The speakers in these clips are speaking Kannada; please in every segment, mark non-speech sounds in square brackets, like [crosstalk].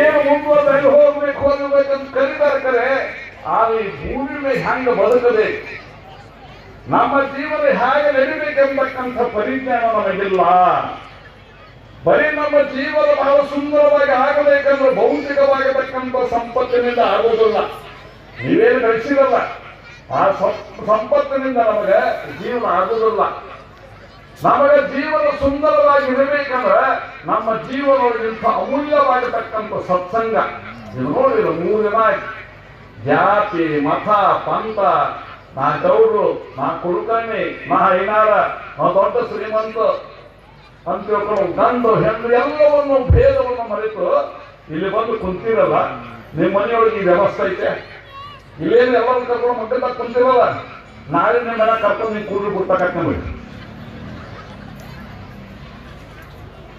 ಏನು ಮುಂದುವರೆದು ಹೋಗಬೇಕು ಹೋಗ್ಬೇಕು ಹೋಗಬೇಕಂತ ಕರೀತಾರೆ ಕರೆ, ಆದ್ರೆ ಈ ಭೂಮಿ ಮೇಲೆ ಹೆಂಗ ಬದುಕಬೇಕು ನಮ್ಮ ಜೀವನ ಹೇಗೆ ನಡಿಬೇಕೆಂಬತಕ್ಕಂಥ ಪರಿಜ್ಞಾನ ನಮಗಿಲ್ಲ. ಬರೀ ನಮ್ಮ ಜೀವನ ಬಹಳ ಸುಂದರವಾಗಿ ಆಗಬೇಕಂದ್ರೆ ಭೌತಿಕವಾಗಿರ್ತಕ್ಕಂಥ ಸಂಪತ್ತಿನಿಂದ ಆಗುವುದಿಲ್ಲ. ನೀವೇನು ಗಳಿಸಿರಲ್ಲ ಆ ಸಂಪತ್ತಿನಿಂದ ನಮಗೆ ಜೀವನ ಆಗುವುದಿಲ್ಲ. ನಮಗೆ ಜೀವನ ಸುಂದರವಾಗಿ ಇರಬೇಕಂದ್ರೆ ನಮ್ಮ ಜೀವನದೊಳಗಿಂತ ಅಮೂಲ್ಯವಾಗಿರ್ತಕ್ಕಂಥ ಸತ್ಸಂಗ. ಇದು ನೋಡಿದ್ರು ಮೂರು ಜಾತಿ ಮಠ ಪಂಥ, ನಾ ಗೌಡ್ರು ನಾ ಕುಡುಕಣ್ಣಿ ನಾ ಐನಾರ ನಾ ದೊಡ್ಡ ಶ್ರೀಮಂತ ಅಂತ ತಿಳ್ಕೊಂಡು ಗಂಡು, ಹೆಣ್ಣು ಎಲ್ಲವನ್ನು ಭೇದವನ್ನು ಮರೆತು ಇಲ್ಲಿ ಬಂದು ಕುಂತಿರಲ್ಲ. ನಿಮ್ಮ ಮನೆಯೊಳಗೆ ಈ ವ್ಯವಸ್ಥೆ ಐತೆ. ಇಲ್ಲೇನು ಎಲ್ಲರೂ ಕರ್ಕೊಂಡು ಮಕ್ಕಳ ಕುಂತಿರಲ್ಲ. ನಾಳೆ ನಿಮ್ಮ ಮನೆ ಕರ್ಕೊಂಡು ನೀವು ಕೂದಲು ಬಿಡ್ತಕ್ಕ ನಮಗೆ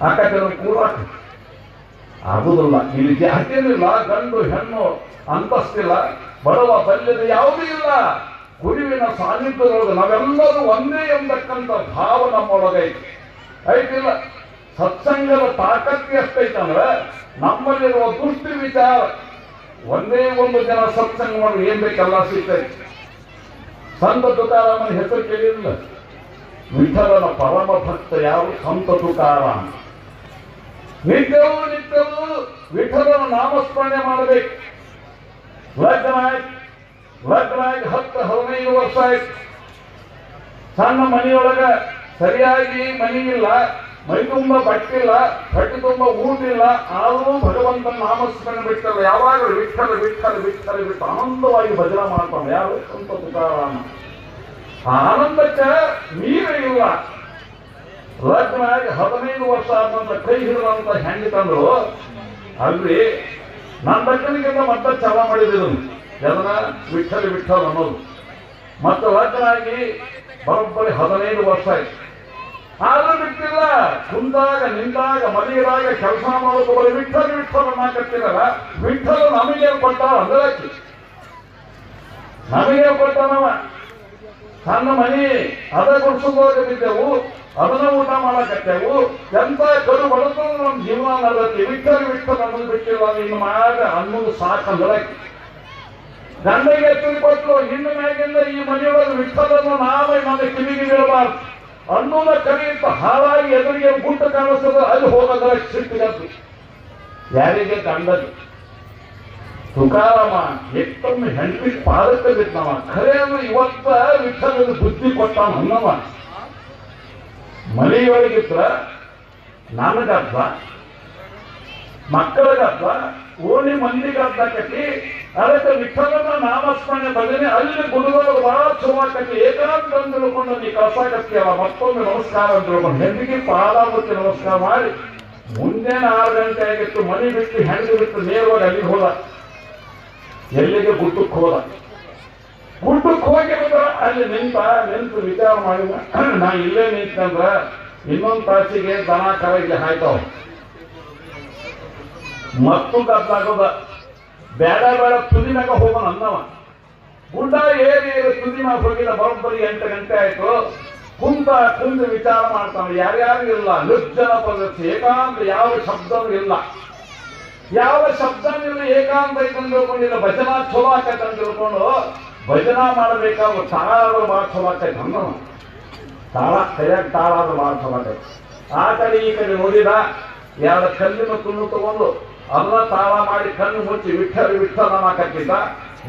ಆಕಾಶ ಕೂಡಾಕ ಆಗುದಿಲ್ಲ. ಇಲ್ಲಿ ಜಾತಿಯಲ್ಲಿಲ್ಲ ಗಂಡು, ಹೆಣ್ಣು, ಅಂತಸ್ತಿಲ್ಲ. ಬಡವ ಬಲ್ಯದ ಯಾವುದೂ ಇಲ್ಲ. ಗುರುವಿನ ಸಾನ್ನಿಧ್ಯದೊಳಗೆ ನಾವೆಲ್ಲರೂ ಒಂದೇ ಎಂಬತಕ್ಕಂಥ ಭಾವ ನಮ್ಮೊಳಗೈತಿ ಐತಿಲ್ಲ. ಸತ್ಸಂಗದ ತಾಕತ್ತಿ ಎಷ್ಟೈತಂದ್ರೆ ನಮ್ಮಲ್ಲಿರುವ ದುಷ್ಟಿ ವಿಚಾರ. ಒಂದೇ ಒಂದು ಜನ ಸತ್ಸಂಗ ಮಾಡಿ ಏನ್ ಬೇಕೆಲ್ಲ ಸಿಗ್ತೈತಿ ಸಂತ ತುಕಾರಾಮನ ಹೆಸರು ಕೇಳಿಲ್ಲ ವಿಠಲನ ಪರಮ ಭಕ್ತ ಯಾರು? ಸಂತ ತುಕಾರಾಮ. ನಿತ್ಯವೂ ನಿತ್ಯವೂ ವಿಠಲನ ನಾಮಸ್ಮರಣೆ ಮಾಡಬೇಕು. ಲಗ್ನ ಆಯ್ತು ಲಗ್ನ ಆಗಿ ಹತ್ತು ಹದಿನೈದು ವರ್ಷ ಆಯ್ತು. ಸಣ್ಣ ಮನೆಯೊಳಗ ಸರಿಯಾಗಿ ಮನಿ ಇಲ್ಲ, ಮೈ ತುಂಬ ಬಟ್ಟಿಲ್ಲ, ಬಟ್ಟೆ ತುಂಬ ಊಟಿಲ್ಲ ಆದರೂ ಭಗವಂತನ ನಾಮಸ್ಮರಣೆ ಬಿಟ್ಟಲ್ಲ ಯಾವಾಗ ವಿಠಲ ವಿಠಲ ವಿಠಲ ಬಿಟ್ಟು ಆನಂದವಾಗಿ ಭಜನ ಮಾಡ್ತಾನೆ. ಯಾರು? ಸಂತ ತುಕಾರಾಮ. ಆನಂದಕ್ಕೆ ನೀರೇ ಇಲ್ಲ. ಲಗ್ನ ಆಗಿ ಹದಿನೈದು ವರ್ಷ ಆದ ನಂತರ ಕೈ ಹಿಡಿದಂತ ಹೆಂಗೆ ತಂದ್ರು? ಅಲ್ರಿ ನನ್ನ ಲಗ್ನಿಗಿಂತ ಮತ್ತೆ ಚಾಲ ಮಾಡಿದ್ರು ಜನ ವಿಠಲ್ ವಿಠಲ್ ಅನ್ನೋದು. ಮತ್ತೆ ಲಗ್ನಾಗಿ ಬರೋಬ್ಬರಿ ಹದಿನೈದು ವರ್ಷ ಆಯ್ತು. ಆದ್ರೂ ಬಿಟ್ಟಿಲ್ಲ. ಕುಂದಾಗ, ನಿಂದಾಗ ಮನೆಯಾಗ ಕೆಲಸ ಮಾಡೋದು ವಿಠಲ್ ವಿಠಲ್ ಅನ್ನಕತ್ತಿರಲ್ಲ ವಿಠಲ್ ನಮಗೆ ಕೊಟ್ಟ ಅಂದಲಕ್ಕಿ ನಮಗೆ ಕೊಟ್ಟನವ. ಸಣ್ಣ ಮನಿ, ಅದ ಗುಡ್ಸೋದಾಗ ಅದನ್ನ ಊಟ ಮಾಡಕತ್ತೇವು. ಎಂತ ಕಡು ಬಳಸ ನಮ್ಮ ಜೀವನದಲ್ಲಿ ವಿಕ್ಕರ್ ವಿಟ್ಟ ನಮ್ಮ ಬಿಟ್ಟಿಲ್ಲ ಇನ್ನು ಮಾಡ ಅನ್ನೋದು ಸಾಕಂದ್ರೆ. ಗಂಡಗೆ ತಿಳ್ಕೊಟ್ಲು ಕೊಟ್ಟು ಇನ್ನು ಮ್ಯಾಗಿಂದ ಈ ಮನೆಯೊಳಗೆ ವಿಟ್ಟದನ್ನು ನಾವೇ ಮನೆ ಕಿವಿಗೆ ಬೀಳಬಾರ್ದು ಅನ್ನೋದ ಕರೆಯುತ್ತ ಹಾಳಾಗಿ ಎದುರಿಗೆ ಗುಂಟ ಕಾಣಿಸ್ತದೆ, ಅಲ್ಲಿ ಹೋಗೋದ್ರ ಸಿಟ್ಟಿಗದ್ದು ಯಾರಿಗೆ ಗಂಡದು ತುಕಾರಾಮ ಹೆತ್ತೊಮ್ಮೆ ಹೆಂಡತಿ ಪಾದಕ್ಕೆ ಬಿದ್ದವ. ಅಂದ್ರೆ ಇವತ್ತ ವಿಠಲದ ಬುದ್ಧಿ ಕೊಟ್ಟ ಅನ್ನವ. ಮನೆಯೊಳಗಿದ್ರ ನನಗದ್ದ ಮಕ್ಕಳಿಗದ್ದ ಓಣಿ ಮಂದಿಗದ್ದ ಕಟ್ಟಿ, ಅದಕ್ಕೆ ವಿಠಲನ ನಾಮಸ್ಮರಣೆ ಬದನೆ ಅಲ್ಲಿ ಗುರುಗಳು ಬಹಳ ಚಲೋ ಆಕತಿ. ಏಕಾಂತ ತಿಳ್ಕೊಂಡು ನೀ ಕಳ್ಸಾಕತ್ತೀಯಲ್ಲ ಮತ್ತೊಮ್ಮೆ ನಮಸ್ಕಾರ ಅಂತ ತಿಳ್ಕೊಂಡು ಹೆಂಡಿಗೆ ಪಾದಾವತಿ ನಮಸ್ಕಾರ ಮಾಡಿ. ಮುಂದೇನು ಆರು ಗಂಟೆ ಆಗಿತ್ತು, ಮನೆ ಬಿಟ್ಟು ಹೆಂಡಿ ಬಿಟ್ಟು ನೇರವಾಗಿ ಅಲ್ಲಿಗೆ ಹೋದ. ಎಲ್ಲಿಗೆ ಗುಟ್ಟಕ್ಕೆ ಹೋದ. ಗುಡ್ಡಕ್ಕೆ ಹೋಗಿ ಬಂದ್ರ ಅಲ್ಲಿ ನಿಂತ ನಿಂತು ವಿಚಾರ ಮಾಡಿದ, [clears throat] ನಾ ಇಲ್ಲೇ ನಿಂತಂದ್ರ ಇನ್ನೊಂದು ತಾಸಿಗೆ ದನ ಕರ ಇಲ್ಲಿ ಹಾಯ್ತಾವ ಮತ್ತು ಗದ್ದಾಗೋದ ಬೇಡ ಬೇಡ ತುದಿನಾಗ ಹೋಗೋಣ ಅಂದವ. ಗುಡ್ಡ ಏರಿ ಏರಿ ತುದಿ ಹೋಗಿಲ್ಲ ಬರೋಬ್ಬರಿ ಎಂಟು ಗಂಟೆ ಆಯ್ತು. ಕುಂತ ಕುಂತ ವಿಚಾರ ಮಾಡ್ತಾನೆ. ಯಾರ್ಯಾರು ಇಲ್ಲ, ನಿರ್ಜನ ಪದ್ಧತಿ, ಏಕಾಂತ, ಯಾವ ಶಬ್ದವೂ ಇಲ್ಲ. ಯಾವ ಶಬ್ದನಿಲ್ಲ ಏಕಾಂತ ಐತೆ ಅಂತ ತಿಳ್ಕೊಂಡಿಲ್ಲ ಭಜನಾ ಚಲೋ ಆಕೈತೆ ಅಂತ ಭಜನಾ ಮಾಡಬೇಕಾದ್ರೆ ಚಲೋ ಆಕೈತೆ ಅನ್ನೋ ತಾಳ ಸರಿಯಾಗಿ ಚಲೋ ಆಕೈತೆ ಆ ಕಡೆ ಈ ಕಡೆ ನೋಡಿದ ಎರಡು ಕಲ್ಲಿನ ತುಂಡು ತಗೊಂಡು ಅಲ್ಲ ತಾಳ ಮಾಡಿ ಕಣ್ಣು ಮುಚ್ಚಿ ವಿಠಲ ವಿಠಲ ಅನ್ನಕತ್ತಿದ್ದ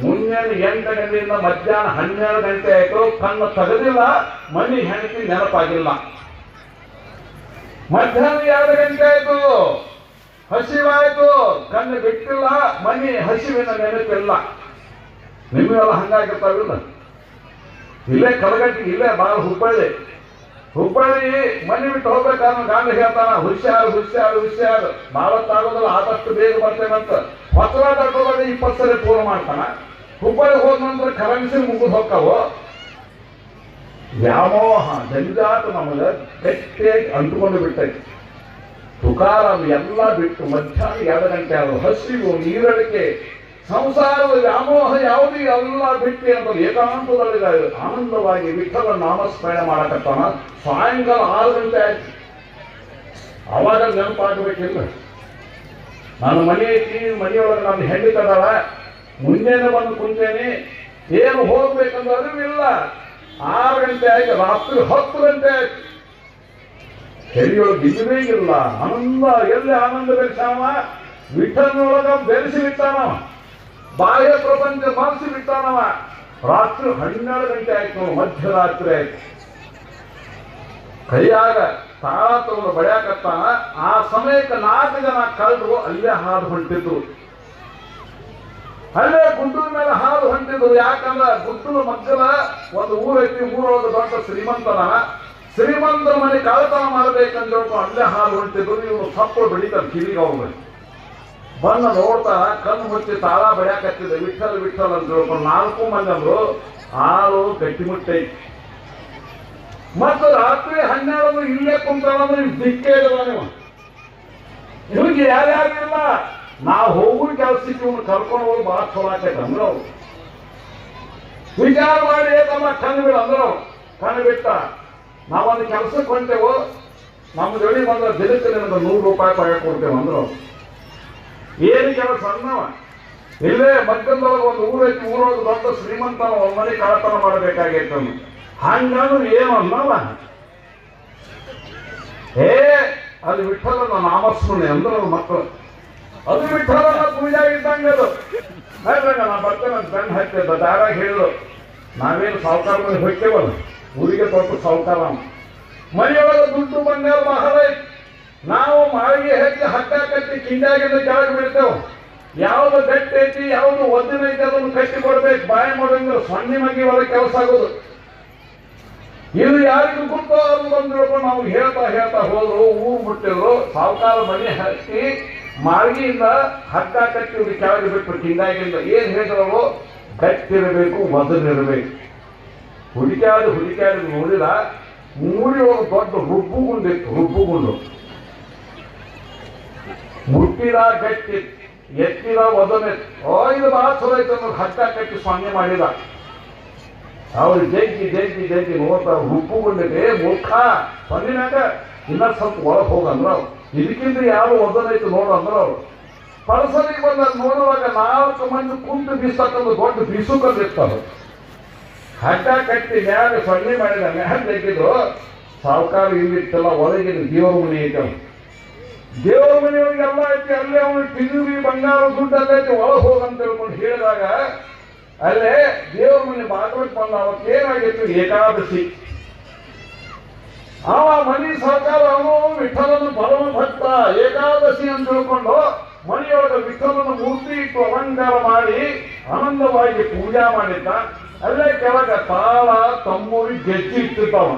ಮುಂಜಾನೆ ಎಂಟು ಗಂಟೆಯಿಂದ ಮಧ್ಯಾಹ್ನ ಹನ್ನೆರಡು ಗಂಟೆ ಆಯ್ತು, ಕಣ್ಣು ತೆಗೆದಿಲ್ಲ ಮನಿ ಹೆಂಡತಿ ನೆನಪಾಗಿಲ್ಲ. ಮಧ್ಯಾಹ್ನ ಎರಡು ಗಂಟೆ ಆಯ್ತು, ಹಸಿವಾಯ್ತು, ಕಣ್ಣು ಬಿಟ್ಟಿಲ್ಲ ಮನಿ ಹಸಿವಿನ ನೆನಪಿಲ್ಲ. ನಿಮಗೆಲ್ಲ ಹಂಗಾಗಿರ್ತಾವಿಲ್ಲ ಇಲ್ಲೇ ಕಲಗಟ್ಟಿ ಇಲ್ಲೇ ಬಾಳ ಹುಬ್ಬಳ್ಳಿ. ಹುಬ್ಬಳ್ಳಿ ಮನೆ ಬಿಟ್ಟು ಹೋಗ್ಬೇಕಾದ್ರೆ ಗಾಂಧಿ ಹೇಳ್ತಾನ, ಹುಷಾರು ಹುಷಾರು ಹುಷಾರು. ನಾವತ್ತಾಗೋದಿಲ್ಲ ಆದಷ್ಟು ಬೇಗ ಬರ್ತೇನಂತ ಹೊಸಲ ತಗೊಳ್ಳೋದು ಇಪ್ಪತ್ತು ಸರಿ ಪೂರ್ಣ ಮಾಡ್ತಾನ. ಹುಬ್ಬಳ್ಳಿ ಹೋದ ನಂತರ ಕರೆನ್ಸಿ ಮುಗಿದು ಹೋಗ್ತಾವ? ವ್ಯಾಮೋಹ ಜಂಜಾಟ ನಮಗೆ ಗಟ್ಟಿಯಾಗಿ ಅಂಟುಕೊಂಡು ಬಿಟ್ಟೈತಿ. ತುಕಾರಾಮ್ ಎಲ್ಲ ಬಿಟ್ಟು ಮಧ್ಯಾಹ್ನ ಎರಡು ಗಂಟೆ ಆದ್ರು ಹಸಿವು, ನೀರಡಿಕೆ ಸಂಸಾರದ ವ್ಯಾಮೋಹ ಯಾವುದು ಎಲ್ಲ ಬಿಟ್ಟು ಅಂತ ಏಕಾಂತದಲ್ಲಿ ಆನಂದವಾಗಿ ವಿಠಲ ನಾಮಸ್ಮರಣೆ ಮಾಡಕತ್ತಾನ. ಸಾಯಂಕಾಲ ಆರು ಗಂಟೆ ಆಯ್ತು. ಅವಾಗ ನೆನಪಾಗಬೇಕಿಲ್ಲ. ನನ್ನ ಮನೆ ಐತಿ ಮನೆಯೊಳಗೆ ನನ್ನ ಹೆಣ್ಣು ಕದಾಳ ಮುಂಜಾನೆ ಬಂದು ಕುಂತೇನಿ. ಏನು ಹೋಗ್ಬೇಕಂದ್ರೆ ಅರಿವಿಲ್ಲ ಆರು ಗಂಟೆ ಆಯ್ತು, ರಾತ್ರಿ ಹತ್ತು ಗಂಟೆ ಆಯ್ತು. ಕೆರೆಯೊಳಗೆ ಇಲ್ಲವೇ ಇಲ್ಲ. ಆನಂದ, ಎಲ್ಲಿ ಆನಂದ ಬೆಳೆಸಾವ ವಿಠಲನೊಳಗ ಬೆರೆಸಿ ಬಿಟ್ಟಾನವ ಬಾಹ್ಯ ಪ್ರಪಂಚ ಮರೆಸಿ ಬಿಟ್ಟಾನವ. ರಾತ್ರಿ ಹನ್ನೆರಡು ಗಂಟೆ ಆಯ್ತು, ಮಧ್ಯರಾತ್ರಿ ಆಯ್ತು. ಕೈಯಾಗ ತಾಳ ತಗೊಂಡು ಆ ಸಮಯಕ್ಕೆ ನಾಲ್ಕು ಜನ ಕಳೆದ್ರು ಅಲ್ಲೇ ಹಾದು ಹೊಂಟಿದ್ರು. ಅಲ್ಲೇ ಗುಡ್ಡದ ಮೇಲೆ ಹಾದು ಹೊಂಟಿದ್ರು. ಯಾಕಂದ್ರೆ ಗುಂಟೂರು ಮಧ್ಯದ ಒಂದು ಊರೈತಿ ಊರೊಳಗೆ ದೊಡ್ಡ ಶ್ರೀಮಂತನ. ಶ್ರೀಮಂತರ ಮನೆ ಕಳತನ ಮಾಡಬೇಕಂತ ಹೇಳ್ಕೊಂಡು ಅಲ್ಲೇ ಹಾಲು ಹೊಂಟಿದ್ರು. ಇವನು ಸಪ್ಪಳು ಬೆಳಿತಾರೆ ಕಿವಿಗೆ ಹೋಗ್ಬೇಕು ಬಂದ ನೋಡ್ತಾ ಕಣ್ಣು ಮುಚ್ಚಿ ತಾಳ ಬಡಿಯಾಕತ್ತಿದೆ ವಿಠಲ್ ವಿಠಲ್ ಅಂತ ಹೇಳ್ಕೊಂಡು ನಾಲ್ಕು ಮಂದಿ ಅಂದ್ರು ಹಾಲು ಗಟ್ಟಿಮುಟ್ಟೈ ಮತ್ತು ರಾತ್ರಿ ಹನ್ನೆರಡು ಇಲ್ಲೇ ಕುಂತಾಳಂದ್ರೆ ದಿಕ್ಕೇ ಇಲ್ಲ ನೀವು ಇವ್ರಿಗೆ ಯಾರ್ಯಾರಿಲ್ಲ ನಾವು ಹೋಗೋ ಕೆಲಸಕ್ಕೆ ಇವ್ನು ಕರ್ಕೊಂಡು ಹೋಗಿ ಭಾಳ ಚಲೋ ಆಕೈತೆ ಅಂದ್ರೆ ಅವ್ರು. ವಿಚಾರ ಮಾಡಿ ತಮ್ಮ ಕಣ್ಣು ಬಿಡ ಅಂದ್ರೆ ಕಣ್ಣು ಬಿಟ್ಟ. ನಾವೊಂದು ಕೆಲಸಕ್ಕೆ ಹೊಂಟೆವು. ನಮ್ಮ ಜೋಡಿ ಬಂದ್ರೆ ದಿನಕ್ಕೆ ನಿನಗೆ ನೂರು ರೂಪಾಯಿ ಪಾಯ ಕೊಡ್ತೇವೆ ಅಂದ್ರೆ ಏನು ಕೆಲಸ ಅನ್ನವ ಇಲ್ಲೇ ಮಧ್ಯದೊಳಗೆ ಒಂದು ಊರೈತಿ ಊರೊಳಗೆ ದೊಡ್ಡ ಶ್ರೀಮಂತ ಮನೆ ಕಳತನ ಮಾಡಬೇಕಾಗೈತೆ ಹಂಗಂದ್ರೆ ಏನು ಅನ್ನವ ಏ ಅದು ವಿಠಲನ ನಾಮಸ್ಮರಣೆ ಅಂದ್ರೆ ಅವ್ರ ಮಕ್ಕಳು. ಅದು ವಿಠಲನ ಪೂಜೆ ಇದ್ದಂಗೆ ಅದು. ಹೇಳ್ರಂಗ ನಾ ಬರ್ತೇನೆ ಅಂತ ಬೆನ್ನು ಹಾಕ್ತಿದ್ದ ದಾರಾಗ ಹೇಳಿದ್ರು. ನಾವೇನು ಸಾವುಕಾರ ಮನೆ ಹೋಗ್ತೇವಲ್ಲ? ಊರಿಗೆ ಸ್ವಲ್ಪ ಸಾವುಕಾರ. ಮನೆಯೊಳಗೆ ದುಡ್ಡು ಬಂಗಾರ ಮಹಾರಾಯ್ತು ನಾವು ಮಾವಿಗೆ ಹಚ್ಚಿ ಹಗ್ಗ ಕಟ್ಟಿ ಕಿಂಡಾಗಿಂದ ಕೆಳಗೆ ಬಿಡ್ತೇವೆ ಯಾವ್ದು ಗಟ್ಟಿ ಐತಿ, ಯಾವ್ದು ಒದ್ದಿನ ಐತಿ ಅದನ್ನು ಕಟ್ಟಿ ಕೊಡ್ಬೇಕು. ಬಾಯಿ ಮಾಡೋಂಗಿಲ್ಲ ಸೊನ್ನೆ ಮಗಿ ಒಳಗೆ ಕೆಲಸ ಆಗೋದು. ಇದು ಯಾರಿಗೂ ಗೊತ್ತೋ ಅದು ನಾವು ಹೇಳ್ತಾ ಹೇಳ್ತಾ ಹೋದ್ರು, ಊರು ಮುಟ್ಟಿದ್ರು. ಸಾವುಕಾರ ಮನೆ ಹತ್ತಿ ಮಾರ್ಗಿಯಿಂದ ಹಗ್ಗ ಕಟ್ಟಿ ಇವ್ರಿಗೆ ಕೆಳಗೆ ಬಿಟ್ಟು ಕಿಂಡಾಗಿಂದ. ಏನ್ ಹೇಳಿದ್ರು ಗಟ್ಟಿರಬೇಕು ಮೊದಲಿರಬೇಕು. ಹುಡುಕ್ಯಾಡಿ ಹುಡುಕ್ಯಾಡಿ ನೋಡಿದ ಮೂರಿ ಒಳಗೆ ದೊಡ್ಡ ರುಬ್ಬುಗುಂಡಿತ್ತು, ರುಬ್ಬುಗುಂಡು. ಮುಟ್ಟಿದ ಗಟ್ಟಿ, ಎತ್ತಿದ ಒದನೆ ಓ ಇದು ಬಹಳ ಚಲೋ ಐತೆ ಅನ್ನೋದು ಹತ್ತ ಕಟ್ಟಿ ಸ್ವಾಮಿ ಮಾಡಿದ. ಅವ್ರು ಜಗ್ಗಿ ಜಗ್ಗಿ ಜಗ್ಗಿ ನೋಡ್ತಾರೆ ರುಪ್ಪುಗೊಂಡಿದೆ ಮೂರ್ಖ. ಸೊನ್ನಿನಾಗ ಇನ್ನ ಸ್ವಲ್ಪ ಒಳಗೆ ಹೋಗಂದ್ರ ಅವ್ರು. ಇದಕ್ಕಿಂತ ಯಾರು ಒದನೈತೆ ನೋಡು ಅಂದ್ರ ಅವ್ರು. ಪರಸರಿಗೆ ಬಂದ ನೋಡುವಾಗ ನಾಲ್ಕು ಮಂದಿ ಕುಂತು ಬೀಸಕ್ಕಂದು ದೊಡ್ಡ ಬೀಸುಕಲ್ಲಿ ಇರ್ತಾರೆ ಹಗ್ಗ ಕಟ್ಟಿ ಮ್ಯಾಲೆ ಸೊನ್ನೆ ಮಾಡಿದ ಮ್ಯಾಲೆ ತೆಗೆದು, ಸಾವುಕಾರ ಇಲ್ಲಿತ್ತಲ್ಲ, ಒಳಗಿನ ದೇವರ ಮನೆ ಐತೆ ದೇವರ ಮನೆಯೊಳಗೆ ಎಲ್ಲ ಐತಿ, ಅಲ್ಲೇ ಅವನು ಟಿವಿ ಬಂಗಾರ ದುಡ್ಡು ಅಲ್ಲೇ ಐತಿ, ಒಳಗೆ ಹೋಗಂತ ಹೇಳ್ಕೊಂಡು ಹೇಳಿದಾಗ, ಅಲ್ಲೇ ದೇವರ ಮನೆ ಬಾಗಿಲಕ್ಕೆ ಬಂದ ಅವತ್ತು ಏನಾಗಿತ್ತು? ಏಕಾದಶಿ. ಆ ಮನಿ ಸರ್ಕಾರ ಅವನು ವಿಠಲನ ಬಲವ ಭಕ್ತ. ಏಕಾದಶಿ ಅಂತ ತಿಳ್ಕೊಂಡು ಮನೆಯೊಳಗೆ ವಿಠಲನ ಮೂರ್ತಿ ಇಟ್ಟು ಅಲಂಕಾರ ಮಾಡಿ ಆನಂದವಾಗಿ ಪೂಜಾ ಮಾಡಿದ್ದ. ಅಲ್ಲೇ ಕೆಳಗ ತಾಳ ತಮ್ಮೂರಿ ಗೆಜ್ಜಿ ಇಟ್ಟಿರ್ತಾವ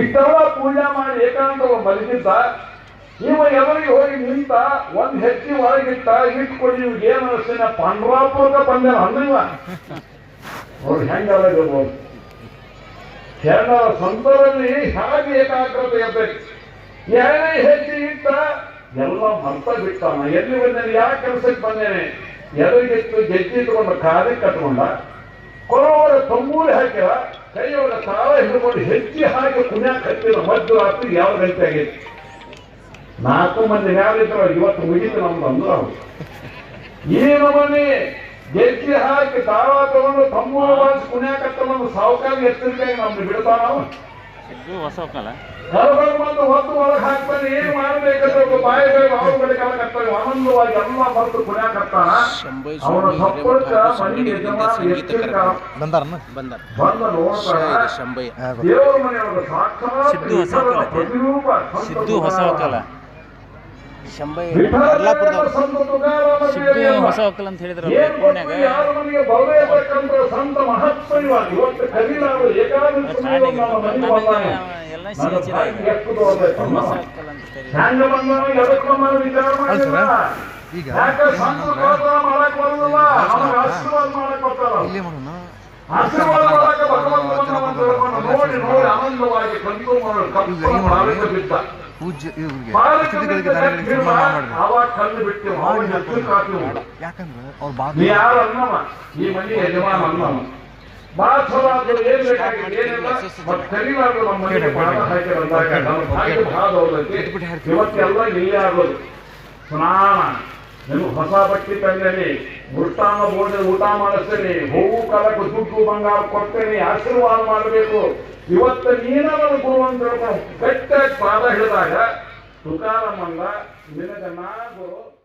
ಇಷ್ಟೆಲ್ಲ ಪೂಜಾ ಮಾಡಿ ಏಕಾಂತ ಮಲಗಿದ್ದ, ನೀವು ಎಲ್ಲರಿಗೆ ಹೋಗಿ ನಿಂತ ಒಂದ್ ಹೆಚ್ಚಿ ಒಳಗಿಟ್ಟ ಇಟ್ಕೊಂಡು ಏನು ಏನ್ ಅನಿಸ್ತೀನ ಪಂಡ್ರಾಪುರಕ್ಕೆ ಬಂದ ಅಂದ್ರಿವ ಅವ್ರು ಹೆಂಗಲ್ಲ ಕೇರಳ ಸಂತರಲ್ಲಿ ಹೇಗೆ ಏಕಾಗ್ರತೆ ಇರ್ಬೇಕು? ಏನೇ ಹೆಚ್ಚಿ ಇಟ್ಟ ಎಲ್ಲ ಮರ್ತ ಬಿಟ್ಟಾನ. ಎಲ್ಲಿ ಬಂದೇನೆ ಯಾವ ಕೆಲಸಕ್ಕೆ ಬಂದೇನೆ? ಎದುರಿಗಿತ್ತು, ಗೆಜ್ಜಿ ಇಟ್ಕೊಂಡು ಕಾಲಿ ಕಟ್ಕೊಂಡ. ಕೊರವರ ತಂಬೂರಿ ಹಾಕಿರ ಕೈಯೊಳಗ ತಾಳ ಹಿಡ್ಕೊಂಡು ಹೆಚ್ಚಿ ಹಾಕಿ ಪುಣ್ಯಾಕ ಹತ್ತಿರ ರಾತ್ರಿ ಯಾವ ಗಂಟೆ ಆಗೈತಿ ನಾಲ್ಕು ಮಂದಿ ಯಾರಿದ್ರು ಇವತ್ತು ಮುಗಿತು ನಮ್ದು ಅಂದ್ರು ಅವ್ರು ಏನು ಮನೆ? ಗೆಜ್ಜಿ ಹಾಕಿ ತಾಳ ತಗೊಂಡು ತಮ್ಮ ಬಾರಿಸಿ ಪುಣ್ಯಾಕ ನಮ್ಮ ಸಾವುಕಾರ ಎಚ್ಚರಿಕೆಯಾಗಿ ನಮ್ದು ಬಿಡ್ತಾನ ಹೊತ್ತು ಒಳಗೆ ಹಾಕ್ತಾನೆ ಏನ್ ಮಾಡ್ಬೇಕಂದ್ರೆ ಬಾಯಿ ಬೇಗ ಕಳಕತ್ತಾನೆ ಆನಂದವಾಗಿ ಎಲ್ಲ ಬಂದು ಪುಣ್ಯಾಕತ್ತಾನ ಶಂಭೈ ಅವನ ಮನೆ ಯಜಮಾನ ಎಚ್ಚರಿಕ ಬಂದಾರನ ಬಂದಾರ ಬಂದ ನೋಡ್ತಾನ ಶಂಭೈ. ದೇವರ ಮನೆಯೊಳಗೆ ಸಾಕ್ಷಾತ್ ಸಿದ್ದು ಹೊಸ ಕಲೆ. ಪ್ರತಿರೂಪ ಸಿದ್ದು ಹೊಸ ತುಕಾರಾಮ. ಹೋಗಲ್ಲ ಶಂಭೈ ವಿಠಲನ ಸಂತ ತುಕಾರಾಮ ಸಿದ್ದು. ಹೊಸ ಹೋಗಲ್ಲ ಅಂತ ಹೇಳಿದ್ರ ಬರಬೇಕಂತ ಸಂತ ಇವತ್ತು ಕಲಿಲಾರು ಏಕಾದಶಿ ಎಲ್ಲ ಈಗ ಇಲ್ಲಿ ಮಾಡೋಣ ಪೂಜ್ಯ ಇವ್ರಿಗೆ ಮಾಡಿದ್ರು ಯಾಕಂದ್ರೆ ಅವ್ರ ಬಾಗ ಆದ್ರು ಏನ್ ಬೇಕಾಗಿತ್ತು? ಏನಿಲ್ಲ. ನಮ್ಮ ಮನೆಗೆ ನಮ್ಮ ಭಾಗ್ಯ ಭಾಳ ಇವತ್ತೆಲ್ಲ ಇಲ್ಲೇ ಆಗೋದು. ಸ್ನಾನ ನಿಮ್ಗೆ ಹೊಸ ಬಟ್ಟೆ ತಂದೇನಿ ಮೃಷ್ಟಾನ ಬೋರ್ಡ್ ಊಟ ಮಾಡಿಸ್ತೇನೆ. ಹೂವು ಕಾಲಕ್ಕೆ ದುಡ್ಡು ಬಂಗಾರ ಕೊಡ್ತೇನೆ. ಆಶೀರ್ವಾದ ಮಾಡಬೇಕು. ಇವತ್ತು ನೀನ ನನ್ನ ಗುರು ಅಂತ ಹೇಳ್ಕೊಂಡು ಗಟ್ಟಿಯಾಗಿ ಪಾದ ಹಿಡಿದಾಗ ತುಕಾರಮಂಗ ನಿನಗೆ ನಾ ಗುರು